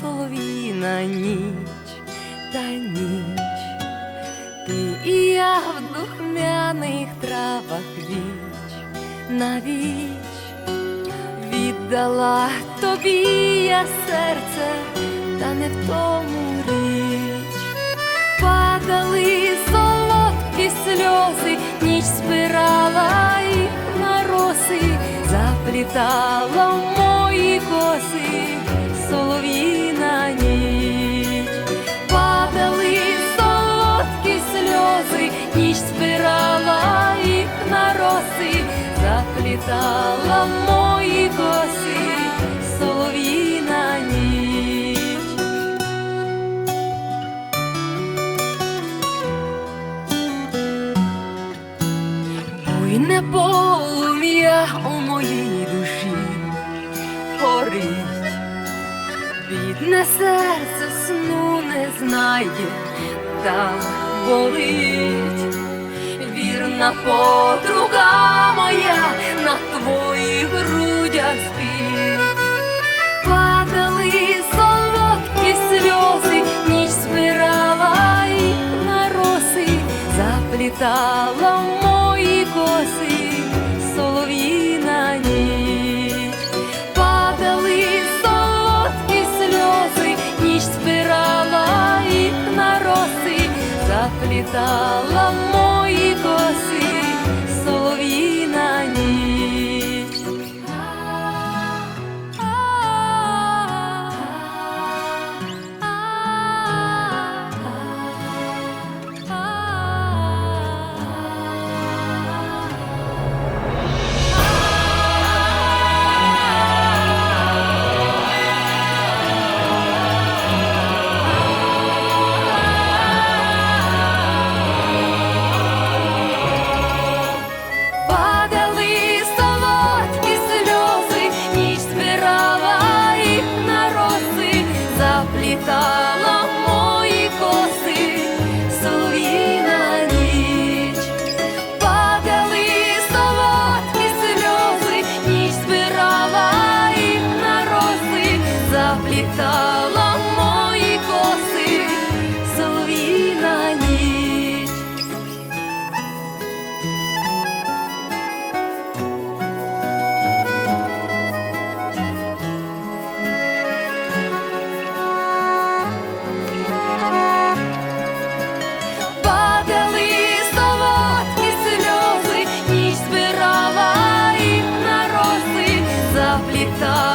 солов'їна ніч та ніч. Ти і я в духмяних травах віч на віч віддала тобі я серце, та не в тому річ. Падали солодкі сльози, ніч спирала їх на роси, заплітала в мої коси заплітала в мої коси солов'їна ніч. Буйне полум'я у моїй душі горить, бідне серце сну не знає, та болить, вірна подруга моя твоїх грудях спить. Падали солодкі сльози, ніч збирала їх на роси, заплітала в мої коси солов'їна ніч. Падали солодкі сльози, ніч збирала їх на роси, заплітала completar.